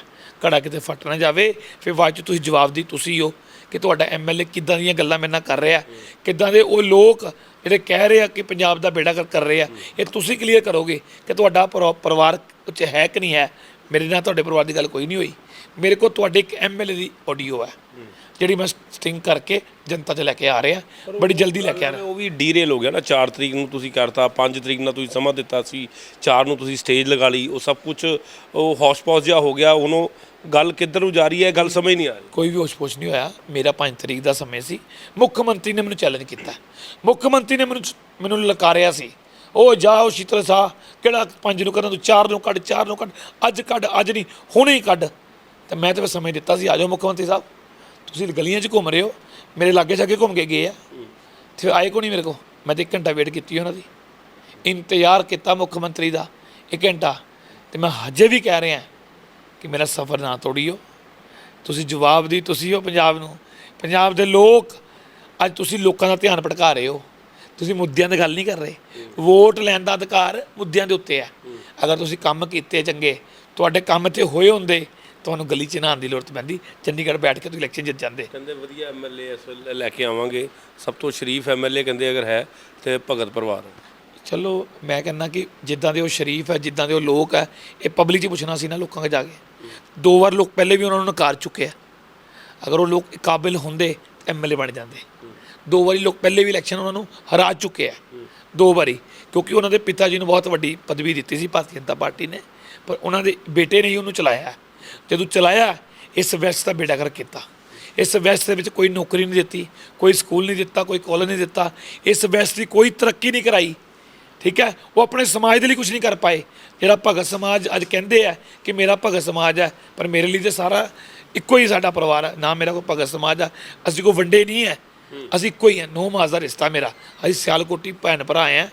ਘੜਾ ਕਿਤੇ ਫਟ ਨਾ ਜਾਵੇ ਫਿਰ ਬਾਅਦ 'ਚ ਤੁਸੀਂ ਜਵਾਬ ਦੀ ਤੁਸੀਂ ਹੋ। ਕਿ ਤੁਹਾਡਾ ਐਮਐਲਏ ਕਿੱਦਾਂ ਦੀਆਂ ਗੱਲਾਂ ਮੇਰੇ ਨਾਲ ਕਰ ਰਿਹਾ ਕਿੱਦਾਂ ਦੇ ਉਹ ਲੋਕ ਜਿਹੜੇ ਕਹਿ ਰਹੇ ਆ ਕਿ ਪੰਜਾਬ ਦਾ ਬੇੜਾ ਕਰ ਕਰ ਰਹੇ ਆ ਇਹ ਤੁਸੀਂ ਕਲੀਅਰ ਕਰੋਗੇ ਕਿ ਤੁਹਾਡਾ ਪਰਿ- ਪਰਿਵਾਰ ਉੱਚ ਹੈ ਕਿ ਨਹੀਂ ਹੈ? ਮੇਰੇ ਨਾਲ ਤੁਹਾਡੇ ਪਰਿਵਾਰ ਦੀ ਗੱਲ ਕੋਈ ਨਹੀਂ ਹੋਈ। ਮੇਰੇ ਕੋਲ ਤੁਹਾਡੇ ਇੱਕ ਐਮਐਲਏ ਦੀ ਆਡੀਓ ਹੈ ਜਿਹੜੀ ਮੈਂ ਸਟਿੰਗ ਕਰਕੇ ਜਨਤਾ 'ਚ ਲੈ ਕੇ ਆ ਰਿਹਾ ਬੜੀ ਜਲਦੀ ਲੈ ਕੇ ਆ ਰਿਹਾ। ਉਹ ਵੀ ਡੀਰੇਲ ਹੋ ਗਿਆ ਨਾ 4 ਤਰੀਕ ਨੂੰ ਤੁਸੀਂ ਕਰਤਾ 5 ਤਰੀਕ ਨਾਲ ਤੁਸੀਂ ਸਮਾਂ ਦਿੱਤਾ ਸੀ 4 ਨੂੰ ਤੁਸੀਂ ਸਟੇਜ ਲਗਾ ਲਈ ਉਹ ਸਭ ਕੁਝ ਉਹ ਹੌਸ਼-ਪੌਸ਼ ਜਿਹਾ ਹੋ ਗਿਆ ਉਹਨੂੰ ਗੱਲ ਕਿੱਧਰ ਨੂੰ ਜਾ ਰਹੀ ਹੈ, ਗੱਲ ਸਮਝ ਨਹੀਂ ਆ ਰਹੀ। ਕੋਈ ਵੀ ਹੋਸ਼-ਪੋਸ਼ ਨਹੀਂ ਹੋਇਆ। ਮੇਰਾ 5 ਤਰੀਕ ਦਾ ਸਮੇਂ ਸੀ। ਮੁੱਖ ਮੰਤਰੀ ਨੇ ਮੈਨੂੰ ਚੈਲੰਜ ਕੀਤਾ। ਮੁੱਖ ਮੰਤਰੀ ਨੇ ਮੈਨੂੰ ਮੈਨੂੰ ਲਕਾਰਿਆ ਸੀ। ਉਹ ਜਾਓ ਸ਼ੀਤਲ ਸਾਹ, ਕਿਹੜਾ ਪੰਜ ਨੂੰ ਕਰਨਾ ਤੂੰ ਚਾਰ ਨੂੰ ਕੱਢ, ਚਾਰ ਨੂੰ ਕੱਢ, ਅੱਜ ਕੱਢ, ਅੱਜ ਨਹੀਂ, ਹੁਣੇ ਹੀ ਕੱਢ। ਤੇ ਮੈਂ ਤੇ ਫਿਰ ਸਮੇਂ ਦਿੱਤਾ ਸੀ ਆਜੋ ਮੁੱਖ ਮੰਤਰੀ ਸਾਹਿਬ। ਤੁਸੀਂ ਗਲੀਆਂ 'ਚ ਘੁੰਮ ਰਹੇ ਹੋ। ਮੇਰੇ ਲਾਗੇ ਛਾਗੇ ਘੁੰਮ ਕੇ ਗਏ ਆ। ਤੇ ਆਏ ਕੋ ਨਹੀਂ ਮੇਰੇ ਕੋ ਮੈਂ ਤੇ ਇੱਕ ਘੰਟਾ ਵੇਟ ਕੀਤੀ ਉਹਨਾਂ ਦੀ। ਇੰਤਜ਼ਾਰ ਕੀਤਾ ਮੁੱਖ ਮੰਤਰੀ ਦਾ। ਇੱਕ ਘੰਟਾ। ਤੇ ਮੈਂ ਹਜੇ ਵੀ ਕਹਿ ਰਿਹਾ। ਕਿ ਮੇਰਾ ਸਫ਼ਰ ਨਾ ਤੋੜੀਓ। ਤੁਸੀਂ ਜਵਾਬ ਦੀ ਤੁਸੀਂ ਹੋ ਪੰਜਾਬ ਨੂੰ। ਪੰਜਾਬ ਦੇ ਲੋਕ ਅੱਜ ਤੁਸੀਂ ਲੋਕਾਂ ਦਾ ਧਿਆਨ ਭਟਕਾ ਰਹੇ ਹੋ। ਤੁਸੀਂ ਮੁੱਦਿਆਂ ਦੀ ਗੱਲ ਨਹੀਂ ਕਰ ਰਹੇ। ਵੋਟ ਲੈਣ ਦਾ ਅਧਿਕਾਰ ਮੁੱਦਿਆਂ ਦੇ ਉੱਤੇ ਹੈ। ਅਗਰ ਤੁਸੀਂ ਕੰਮ ਕੀਤੇ ਚੰਗੇ, ਤੁਹਾਡੇ ਕੰਮ ਤੇ ਹੋਏ ਹੁੰਦੇ, ਤੁਹਾਨੂੰ ਗਲੀ 'ਚ ਨਹਾਉਣ ਦੀ ਲੋੜ ਪੈਂਦੀ। ਚੰਡੀਗੜ੍ਹ ਬੈਠ ਕੇ ਤੁਸੀਂ ਇਲੈਕਸ਼ਨ ਜਿੱਤ ਜਾਂਦੇ। ਕਹਿੰਦੇ ਵਧੀਆ ਐਮਐਲਏ ਇਸ ਵੇਲੇ ਲੈ ਕੇ ਆਵਾਂਗੇ। ਸਭ ਤੋਂ ਸ਼ਰੀਫ ਐਮਐਲਏ ਕਹਿੰਦੇ ਅਗਰ ਹੈ, ਤੇ ਭਗਤ ਪਰਿਵਾਰ। ਚਲੋ, ਮੈਂ ਕਹਿੰਦਾ ਕਿ ਜਿੱਦਾਂ ਦੇ ਉਹ ਸ਼ਰੀਫ ਹੈ, ਜਿੱਦਾਂ ਦੇ ਉਹ ਲੋਕ ਹੈ, ਇਹ ਪਬਲਿਕ 'ਚ ਪੁੱਛਣਾ ਸੀ ਨਾ ਲੋਕਾਂ ਕੇ ਜਾ ਕੇ। ਦੋ ਵਾਰ ਲੋਕ ਪਹਿਲੇ ਵੀ ਉਹਨਾਂ ਨੂੰ ਨਕਾਰ ਚੁੱਕੇ ਆ। ਅਗਰ ਉਹ ਲੋਕ ਕਾਬਿਲ ਹੁੰਦੇ ਐਮਐਲਏ ਬਣ ਜਾਂਦੇ। ਦੋ ਵਾਰੀ ਲੋਕ ਪਹਿਲੇ ਵੀ ਇਲੈਕਸ਼ਨ ਉਹਨਾਂ ਨੂੰ ਹਰਾ ਚੁੱਕੇ ਆ। ਦੋ ਵਾਰੀ, ਕਿਉਂਕਿ ਉਹਨਾਂ ਦੇ ਪਿਤਾ ਜੀ ਨੂੰ ਬਹੁਤ ਵੱਡੀ ਪਦਵੀ ਦਿੱਤੀ ਸੀ, ਭਾਰਤੀ ਜਨਤਾ ਪਾਰਟੀ ਨੇ। ਪਰ ਉਹਨਾਂ ਦੇ ਬੇਟੇ ਨੇ ਹੀ ਉਹਨੂੰ ਚਲਾਇਆ। ਜਦੋਂ ਚਲਾਇਆ, ਇਸ ਵੈਸਟ ਦਾ ਬੇੜਾ ਕਰ ਕੀਤਾ। ਇਸ ਵੈਸਟ ਦੇ ਵਿੱਚ ਕੋਈ ਨੌਕਰੀ ਨਹੀਂ ਦਿੱਤੀ, ਕੋਈ ਸਕੂਲ ਨਹੀਂ ਦਿੱਤਾ, ਕੋਈ ਕਾਲਜ ਨਹੀਂ ਦਿੱਤਾ। ਇਸ ਵੈਸਟ ਦੀ ਕੋਈ ਤਰੱਕੀ ਨਹੀਂ ਕਰਾਈ। ਠੀਕ ਹੈ? ਉਹ ਆਪਣੇ ਸਮਾਜ ਦੇ ਲਈ ਕੁਝ ਨਹੀਂ ਕਰ ਪਾਏ। ਜਿਹੜਾ ਭਗਤ ਸਮਾਜ ਅੱਜ ਕਹਿੰਦੇ ਆ ਕਿ ਮੇਰਾ ਭਗਤ ਸਮਾਜ ਹੈ, ਪਰ ਮੇਰੇ ਲਈ ਤੇ ਸਾਰਾ ਇੱਕੋ ਹੀ ਸਾਡਾ ਪਰਿਵਾਰ ਹੈ। ਨਾ ਮੇਰਾ ਕੋਈ ਭਗਤ ਸਮਾਜ ਆ। ਅਸੀਂ ਕੋਈ ਵੰਡੇ ਨਹੀਂ ਹੈ। ਅਸੀਂ ਇੱਕੋ ਹੀ ਹੈ। ਨੋ ਮਾਸ ਦਾ ਰਿਸ਼ਤਾ ਮੇਰਾ। ਅਸੀਂ ਸਿਆਲਕੋਟੀ ਭੈਣ ਭਰਾ ਆ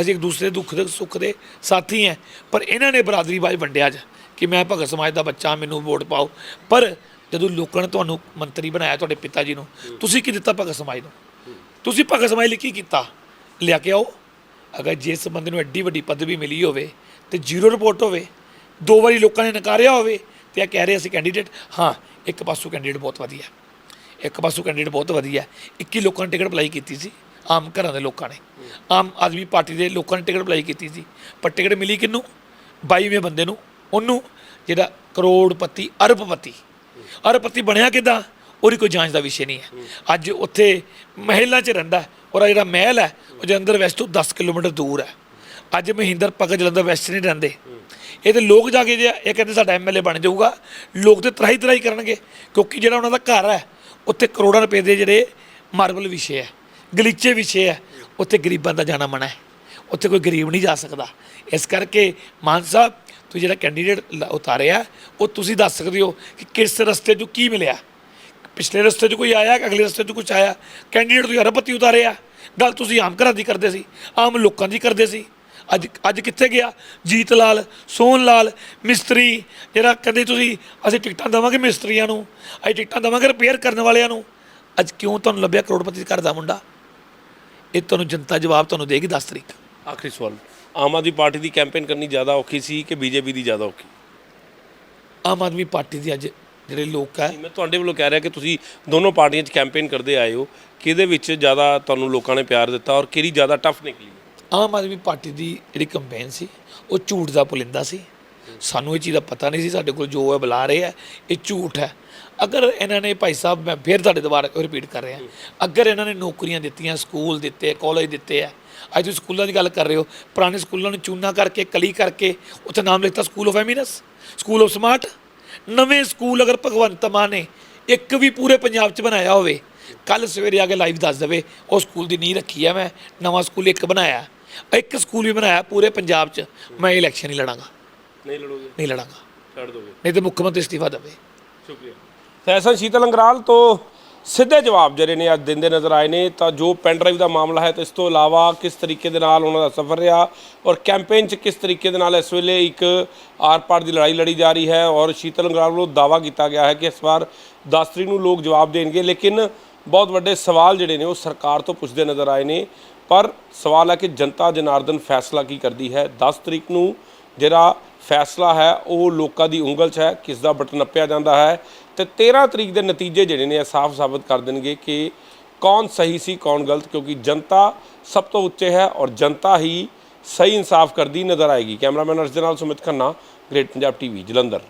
ਅਸੀਂ ਇੱਕ ਦੂਸਰੇ ਦੁੱਖ ਦੇ, ਸੁੱਖ ਦੇ ਸਾਥੀ ਹੈ। ਪਰ ਇਹਨਾਂ ਨੇ ਬਰਾਦਰੀ ਬਾਜ ਵੰਡਿਆ ਅੱਜ ਕਿ ਮੈਂ ਭਗਤ ਸਮਾਜ ਦਾ ਬੱਚਾ, ਮੈਨੂੰ ਵੋਟ ਪਾਓ। ਪਰ ਜਦੋਂ ਲੋਕਾਂ ਨੇ ਤੁਹਾਨੂੰ ਮੰਤਰੀ ਬਣਾਇਆ ਤੁਹਾਡੇ ਪਿਤਾ ਜੀ ਨੂੰ, ਤੁਸੀਂ ਕੀ ਦਿੱਤਾ ਭਗਤ ਸਮਾਜ ਨੂੰ? ਤੁਸੀਂ ਭਗਤ ਸਮਾਜ ਲਈ ਕੀ ਕੀਤਾ? ਲਿਆ ਕੇ ਆਓ। ਅਗਰ ਜਿਸ ਬੰਦੇ ਨੂੰ ਐਡੀ ਵੱਡੀ ਪਦਵੀ ਮਿਲੀ ਹੋਵੇ ਤੇ ਜ਼ੀਰੋ ਰਿਪੋਰਟ ਹੋਵੇ, ਦੋ ਵਾਰੀ ਲੋਕਾਂ ਨੇ ਨਕਾਰਿਆ ਹੋਵੇ ਤੇ ਇਹ ਕਹਿ ਰਹੇ ਅਸੀਂ ਕੈਂਡੀਡੇਟ ਹਾਂ, ਇੱਕ ਪਾਸੋਂ ਕੈਂਡੀਡੇਟ ਬਹੁਤ ਵਧੀਆ ਇੱਕ ਪਾਸੋਂ ਕੈਂਡੀਡੇਟ ਬਹੁਤ ਵਧੀਆ 21 ਲੋਕਾਂ ਨੇ ਟਿਕਟ ਅਪਲਾਈ ਕੀਤੀ ਸੀ, ਆਮ ਘਰਾਂ ਦੇ ਲੋਕਾਂ ਨੇ। ਆਮ ਆਦਮੀ ਪਾਰਟੀ ਦੇ ਲੋਕਾਂ ਨੇ ਟਿਕਟ ਅਪਲਾਈ ਕੀਤੀ ਸੀ। ਪਰ ਟਿਕਟ ਮਿਲੀ ਕਿਹਨੂੰ? 22ਵੇਂ ਬੰਦੇ ਨੂੰ, ਉਹਨੂੰ, ਜਿਹੜਾ ਕਰੋੜਪਤੀ ਅਰਬਪਤੀ। ਅਰਬਪਤੀ ਬਣਿਆ ਕਿੱਦਾਂ? ਉਹਦੀ ਕੋਈ ਜਾਂਚ ਦਾ ਵਿਸ਼ੇ ਨਹੀਂ ਹੈ। ਅੱਜ ਉੱਥੇ ਮਹਿਲਾਂ 'ਚ ਰਹਿੰਦਾ ਔਰ ਜਿਹੜਾ ਮਹਿਲ ਹੈ, ਉਹ ਜਲੰਧਰ ਵੈਸਟ ਤੋਂ 10 ਕਿਲੋਮੀਟਰ ਦੂਰ ਹੈ। ਅੱਜ ਮਹਿੰਦਰ ਭਗਤ ਜਲੰਧਰ ਵੈਸਟ ਨਹੀਂ ਰਹਿੰਦੇ। ਇਹ ਤੇ ਲੋਕ ਜਾ ਕੇ ਜੇ ਇਹ ਕਹਿੰਦੇ ਸਾਡਾ ਐਮਐਲਏ ਬਣ ਜਾਊਗਾ, ਲੋਕ ਤੇ ਤਰਾਈ ਤਰਾਈ ਕਰਨਗੇ, ਕਿਉਂਕਿ ਜਿਹੜਾ ਉਹਨਾਂ ਦਾ ਘਰ ਹੈ, ਉੱਥੇ ਕਰੋੜਾਂ ਰੁਪਏ ਦੇ ਜਿਹੜੇ ਮਾਰਬਲ ਵਿਸ਼ੇ ਹੈ, ਗਲੀਚੇ ਵਿਸ਼ੇ ਹੈ, ਉੱਥੇ ਗਰੀਬਾਂ ਦਾ ਜਾਣਾ ਮਨਾ ਹੈ। ਉੱਥੇ ਕੋਈ ਗਰੀਬ ਨਹੀਂ ਜਾ ਸਕਦਾ। ਇਸ ਕਰਕੇ ਮਾਨ ਸਾਹਿਬ, ਤੁਸੀਂ ਜਿਹੜਾ ਕੈਂਡੀਡੇਟ ਉਤਾਰਿਆ, ਉਹ ਤੁਸੀਂ ਦੱਸ ਸਕਦੇ ਹੋ ਕਿ ਕਿਸ ਰਸਤੇ 'ਚੋਂ ਕੀ ਮਿਲਿਆ। ਪਿਛਲੇ ਰਸਤੇ 'ਚ ਕੋਈ ਆਇਆ ਕਿ ਅਗਲੇ ਰਸਤੇ 'ਚ ਕੁਝ ਆਇਆ ਕੈਂਡੀਡੇਟ ਤੁਸੀਂ ਅਰਬਪਤੀ ਉਤਾਰਿਆ ਗੱਲ ਤੁਸੀਂ ਆਮ ਘਰਾਂ ਦੀ ਕਰਦੇ ਸੀ ਆਮ ਲੋਕਾਂ ਦੀ ਕਰਦੇ ਸੀ। ਅੱਜ ਅੱਜ ਕਿੱਥੇ ਗਿਆ? ਜੀਤ ਲਾਲ ਸੋਹਨ ਲਾਲ ਮਿਸਤਰੀ ਜਿਹੜਾ ਕਹਿੰਦੇ ਤੁਸੀਂ ਅਸੀਂ ਟਿਕਟਾਂ ਦੇਵਾਂਗੇ ਮਿਸਤਰੀਆਂ ਨੂੰ ਅਸੀਂ ਟਿਕਟਾਂ ਦੇਵਾਂਗੇ ਰਿਪੇਅਰ ਕਰਨ ਵਾਲਿਆਂ ਨੂੰ। ਅੱਜ ਕਿਉਂ ਤੁਹਾਨੂੰ ਲੱਭਿਆ ਕਰੋੜਪਤੀ ਦੇ ਘਰ ਦਾ ਮੁੰਡਾ? ਇਹ ਤੁਹਾਨੂੰ ਜਨਤਾ ਜਵਾਬ ਤੁਹਾਨੂੰ ਦੇਗੀ 10 ਤਰੀਕ। ਆਖਰੀ ਸਵਾਲ ਆਮ ਆਦਮੀ ਪਾਰਟੀ ਦੀ ਕੈਂਪੇਨ ਕਰਨੀ ਜ਼ਿਆਦਾ ਔਖੀ ਸੀ ਕਿ ਬੀਜੇਪੀ ਦੀ ਜ਼ਿਆਦਾ ਔਖੀ? ਆਮ ਆਦਮੀ ਪਾਰਟੀ ਦੀ ਅੱਜ ਜਿਹੜੇ ਲੋਕ ਹੈ ਮੈਂ ਤੁਹਾਡੇ ਵੱਲੋਂ ਕਹਿ ਰਿਹਾ ਕਿ ਤੁਸੀਂ ਦੋਨੋਂ ਪਾਰਟੀਆਂ 'ਚ ਕੈਂਪੇਨ ਕਰਦੇ ਆਏ ਹੋ। ਕਿਹਦੇ ਵਿੱਚ ਜ਼ਿਆਦਾ ਤੁਹਾਨੂੰ ਲੋਕਾਂ ਨੇ ਪਿਆਰ ਦਿੱਤਾ ਔਰ ਕਿਹੜੀ ਜ਼ਿਆਦਾ ਟਫ ਨਿਕਲੀ? ਆਮ ਆਦਮੀ ਪਾਰਟੀ ਦੀ ਜਿਹੜੀ ਕੰਪੇਨ ਸੀ ਉਹ ਝੂਠ ਦਾ ਪੁਲਿੰਦਾ ਸੀ। ਸਾਨੂੰ ਇਹ ਚੀਜ਼ ਦਾ ਪਤਾ ਨਹੀਂ ਸੀ ਸਾਡੇ ਕੋਲ ਜੋ ਹੈ ਬੁਲਾ ਰਹੇ ਆ ਇਹ ਝੂਠ ਹੈ। ਅਗਰ ਇਹਨਾਂ ਨੇ ਭਾਈ ਸਾਹਿਬ ਮੈਂ ਫਿਰ ਤੁਹਾਡੇ ਦੁਬਾਰਾ ਰਿਪੀਟ ਕਰ ਰਿਹਾ? ਅਗਰ ਇਹਨਾਂ ਨੇ ਨੌਕਰੀਆਂ ਦਿੱਤੀਆਂ ਸਕੂਲ ਦਿੱਤੇ ਕਾਲਜ ਦਿੱਤੇ ਆ ਅੱਜ ਤੁਸੀਂ ਸਕੂਲਾਂ ਦੀ ਗੱਲ ਕਰ ਰਹੇ ਹੋ ਪੁਰਾਣੇ ਸਕੂਲਾਂ ਨੂੰ ਚੂਨਾ ਕਰਕੇ ਕਲੀ ਕਰਕੇ ਉੱਥੇ ਨਾਮ ਲਿਖਤਾ school of eminence school of smart ਨਵੇਂ ਸਕੂਲ ਅਗਰ ਭਗਵੰਤ ਮਾਨ ਨੇ ਇੱਕ ਵੀ ਪੂਰੇ ਪੰਜਾਬ 'ਚ ਬਣਾਇਆ ਹੋਵੇ ਕੱਲ ਸਵੇਰੇ ਆ ਕੇ ਲਾਈਵ ਦੱਸ ਦੇਵੇ ਉਹ ਸਕੂਲ ਦੀ ਨੀਂਹ ਰੱਖੀ ਆ ਮੈਂ ਨਵਾਂ ਸਕੂਲ ਇੱਕ ਬਣਾਇਆ ਇੱਕ ਸਕੂਲ ਵੀ ਬਣਾਇਆ ਪੂਰੇ ਪੰਜਾਬ 'ਚ ਮੈਂ ਇਲੈਕਸ਼ਨ ਨਹੀਂ ਲੜਾਂਗਾ। ਨਹੀਂ ਲੜੋਗੇ? ਨਹੀਂ ਲੜਾਂਗਾ। ਛੱਡ ਦੋਗੇ। ਨਹੀਂ ਤੇ ਮੁੱਖ ਮੰਤਰੀ ਅਸਤੀਫਾ ਦੇਵੇ। ਸ਼ੁਕਰੀਆ। ਫੈਸਲ ਸ਼ੀਤਲ ਅੰਗਰਾਲ ਤੋਂ ਸਿੱਧੇ ਜਵਾਬ ਜਿਹੜੇ ਨੇ ਅੱਜ ਦਿੰਦੇ ਨਜ਼ਰ ਆਏ ਨੇ। ਤਾਂ ਜੋ ਪੈਨ ਡਰਾਈਵ ਦਾ ਮਾਮਲਾ ਹੈ, ਤਾਂ ਇਸ ਤੋਂ ਇਲਾਵਾ ਕਿਸ ਤਰੀਕੇ ਦੇ ਨਾਲ ਉਹਨਾਂ ਦਾ ਸਫ਼ਰ ਰਿਹਾ ਔਰ ਕੈਂਪੇਨ 'ਚ ਕਿਸ ਤਰੀਕੇ ਦੇ ਨਾਲ ਇਸ ਵੇਲੇ ਇੱਕ ਆਰ-ਪਾਰ ਦੀ ਲੜਾਈ ਲੜੀ ਜਾ ਰਹੀ ਹੈ ਔਰ ਸ਼ੀਤਲ ਅੰਗਰਾਲ ਵੱਲੋਂ ਦਾਵਾ ਕੀਤਾ ਗਿਆ ਹੈ ਕਿ ਇਸ ਵਾਰ 10 ਤਰੀਕ ਨੂੰ ਲੋਕ ਜਵਾਬ ਦੇਣਗੇ। ਲੇਕਿਨ ਬਹੁਤ ਵੱਡੇ ਸਵਾਲ ਜਿਹੜੇ ਨੇ ਉਹ ਸਰਕਾਰ ਤੋਂ ਪੁੱਛਦੇ ਨਜ਼ਰ ਆਏ ਨੇ। ਪਰ ਸਵਾਲ ਹੈ ਕਿ ਜਨਤਾ ਜਨਾਰਦਨ ਫੈਸਲਾ ਕੀ ਕਰਦੀ ਹੈ? 10 ਤਰੀਕ ਨੂੰ ਜਿਹੜਾ ਫੈਸਲਾ ਹੈ, ਉਹ ਲੋਕਾਂ ਦੀ ਉਂਗਲ 'ਚ ਹੈ। ਕਿਸ ਦਾ ਬਟਨ ਨੱਪਿਆ ਜਾਂਦਾ ਹੈ? ਤੇ 13 ਤਰੀਕ ਦੇ ਨਤੀਜੇ ਜਿਹੜੇ ਨੇ ਇਹ ਸਾਫ਼ ਸਾਬਤ ਕਰ ਦੇਣਗੇ ਕਿ ਕੌਣ ਸਹੀ ਸੀ, ਕੌਣ ਗਲਤ, ਕਿਉਂਕਿ ਜਨਤਾ ਸਭ ਤੋਂ ਉੱਚੇ ਹੈ ਔਰ ਜਨਤਾ ਹੀ ਸਹੀ ਇਨਸਾਫ ਕਰਦੀ ਨਜ਼ਰ ਆਏਗੀ। ਕੈਮਰਾਮੈਨ ਅਰਸ਼ ਦੇ ਨਾਲ ਸੁਮਿਤ ਖੰਨਾ, ਗ੍ਰੇਟ ਪੰਜਾਬ ਟੀਵੀ, ਜਲੰਧਰ।